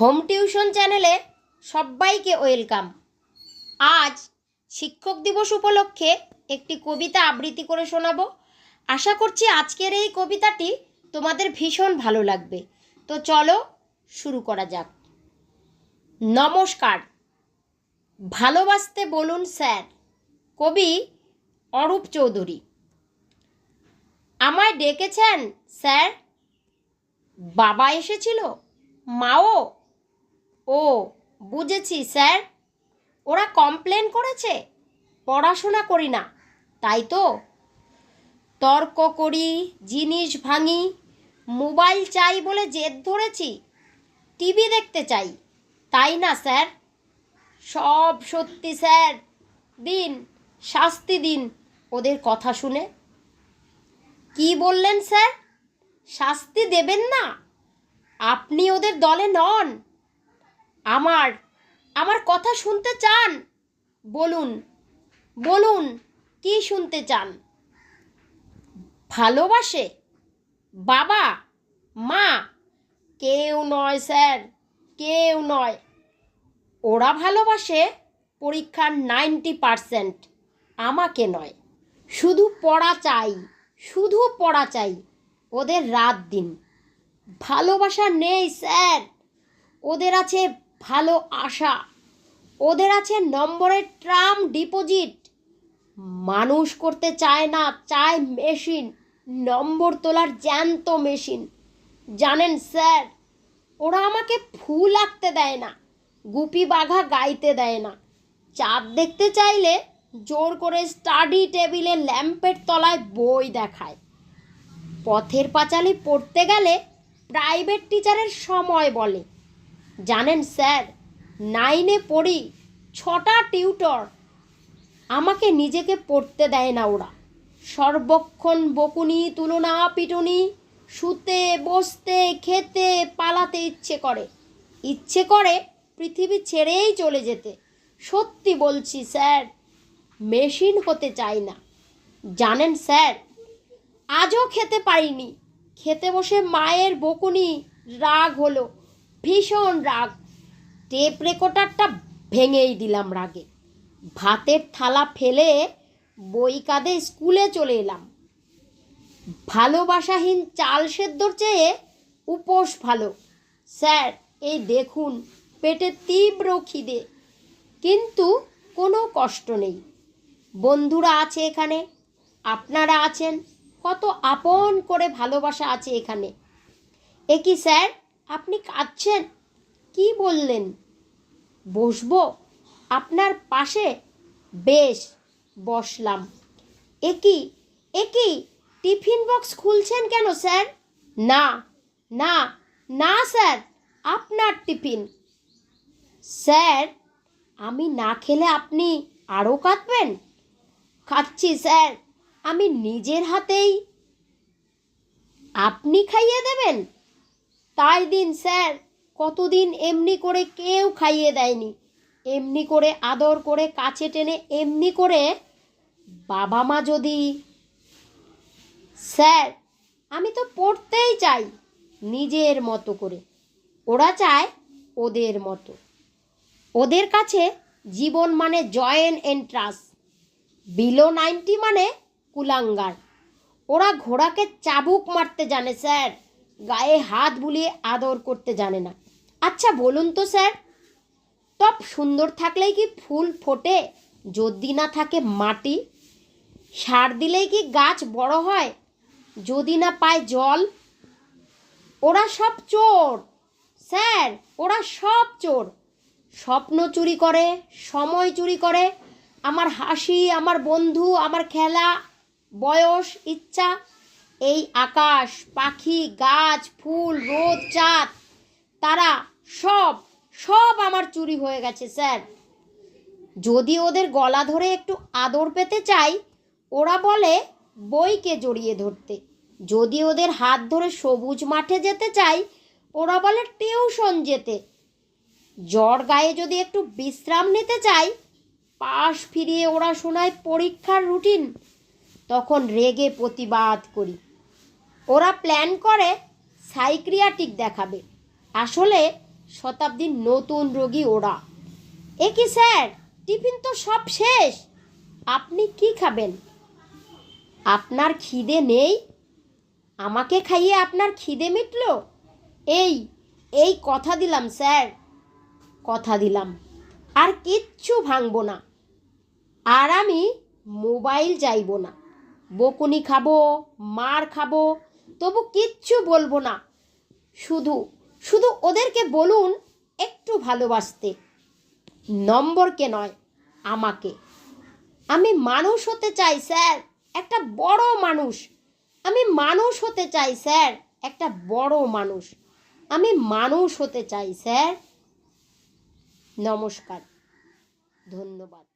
Home tuition চ্যানেলে সবাইকে welcome. আজ শিক্ষক দিবস উপলক্ষে একটি কবিতা আবৃত্তি করে শোনাবো। আশা করছি আজকের এই কবিতাটি তোমাদের ভীষণ ভালো লাগবে। তো চলো শুরু করা যাক। নমস্কার। ভালোবাসতে বলুন স্যার, কবি অরূপ চৌধুরী। আমায় ডেকেছেন স্যার। বাবা এসেছিল, মাও ও, বুঝেছি, স্যার। ওরা কমপ্লেন করেছে? পড়াশোনা করি না, তাই তো? তর্ক করি, জিনিস ভাঙি, মোবাইল চাই বলে জেদ ধরেছি, টিভি দেখতে চাই, তাই না, স্যার? সব সত্যি, স্যার। দিন, শাস্তি দিন, ওদের কথা শুনে। কি বললেন, স্যার? শাস্তি দেবেন না? আপনি ওদের দলে নন। আমার আমার কথা শুনতে চান? বলুন বলুন, কি শুনতে চান? ভালোবাসে? বাবা, মা? কেউ নয়, স্যার, কেউ নয়। ওরা ভালোবাসে? পরীক্ষার নাইনটি পারসেন্ট আমাকে নয়। শুধু পড়া চাই, শুধু পড়া চাই, ওদের রাত দিন। ভালোবাসা নেই, স্যার। ওদের আছে ভালো আশা। ওদের আছে নম্বরের ট্রাম ডিপোজিট। মানুষ করতে চায় না, চায় মেশিন। নম্বর তোলার জ্যান্ত মেশিন। জানেন স্যার, ওরা আমাকে ফুল আঁকতে দেয় না, গুপি বাঘা গাইতে দেয় না। চাঁদ দেখতে চাইলে জোর করে স্টাডি টেবিলে ল্যাম্পের তলায় বই দেখায়। পথের পাঁচালি পড়তে গেলে প্রাইভেট টিচারের সময় বলে। জানেন স্যার, নাইনে পড়ি ছটা টিউটর। আমাকে নিজেকে পড়তে দেয় না ওরা। সর্বক্ষণ বকুনি, তুলনা, পিটুনি, শুতে, বসতে, খেতে, পালাতে ইচ্ছে করে। ইচ্ছে করে পৃথিবী ছেড়েই চলে যেতে। সত্যি বলছি স্যার, মেশিন হতে চাই না। জানেন স্যার, আজও খেতে পারিনি। খেতে বসে মায়ের বকুনি রাগ হলো। ভীষণ রাগ। টেপ রেকর্ডারটা ভেঙেই দিলাম রাগে। ভাতের থালা ফেলে বই কাঁধে স্কুলে চলে এলাম। ভালোবাসাহীন চাল সেদ্ধর চেয়ে উপোস ভালো। স্যার, এই দেখুন, পেটে তীব্র খিদে। কিন্তু কোনো কষ্ট নেই। বন্ধুরা আছে এখানে, আপনারা আছেন। কত আপন করে ভালোবাসা আছে এখানে। এ কি স্যার? আপনি কাঁদছেন? কি বললেন? বসবো? আপনার পাশে? বেশ, বসলাম। এ একই টিফিন বক্স খুলছেন কেন, স্যার? না না না, স্যার, আপনার টিফিন। স্যার, আমি না খেলে আপনি আরও কাঁদবেন? খাচ্ছি স্যার। আমি নিজের হাতেই আপনি খাইয়ে দেবেন? তাই দিন, স্যার, কতদিন এমনি করে কেউ খাইয়ে দেয়নি। এমনি করে আদর করে কাছে টেনে এমনি করে বাবা মা যদি, স্যার, আমি তো পড়তেই চাই নিজের মতো করে। ওরা চায় ওদের মতো। ওদের কাছে জীবন মানে জয়েন এন্ট্রাস বিলো নাইনটি মানে কুলাঙ্গার। ওরা ঘোড়াকে চাবুক মারতে জানে, স্যার। গায়ে হাত বুলিয়ে আদর করতে জানে না। আচ্ছা বলুন তো স্যার, টপ সুন্দর থাকলেই কি ফুল ফোটে? যদি না থাকে মাটি, সার দিলেই কি গাছ বড় হয়? যদি না পায় জল, ওরা সব চোর। স্যার, ওরা সব চোর। স্বপ্ন চুরি করে, সময় চুরি করে, আমার হাসি, আমার বন্ধু, আমার খেলা, বয়স, ইচ্ছা এই আকাশ, পাখি, গাছ, ফুল, রোদ, চাঁদ, তারা সব সব আমার চুরি হয়ে গেছে, স্যার। যদি ওদের গলা ধরে একটু আদর পেতে চাই, ওরা বলে বইকে জড়িয়ে ধরতে। যদি ওদের হাত ধরে সবুজ মাঠে যেতে চাই, ওরা বলে টিউশন যেতে। জ্বর গায়ে যদি একটু বিশ্রাম নিতে চাই, পাশ ফিরিয়ে ওরা শোনায় পরীক্ষার রুটিন, তখন রেগে প্রতিবাদ করি। ওরা প্ল্যান করে সাইক্রিয়াটিক দেখাবে। আসলে শতাব্দীর নতুন রোগী ওরা। এ কি স্যার? টিফিন তো সব শেষ। আপনি কি খাবেন? আপনার খিদে নেই? আমাকে খাইয়ে আপনার খিদে মিটল? এই এই কথা দিলাম স্যার। কথা দিলাম। আর কিচ্ছু ভাঙবো না। আর আমি মোবাইল চাইব না। বকুনি খাব, মার খাব তবু কিচ্ছু বলব না। শুধু শুধু ওদেরকে বলুন একটু ভালোবাসতে। নম্বরকে নয়, আমাকে। আমি মানুষ হতে চাই, স্যার, একটা বড় মানুষ। আমি মানুষ হতে চাই, স্যার, একটা বড় মানুষ। আমি মানুষ হতে চাই, স্যার। নমস্কার। ধন্যবাদ।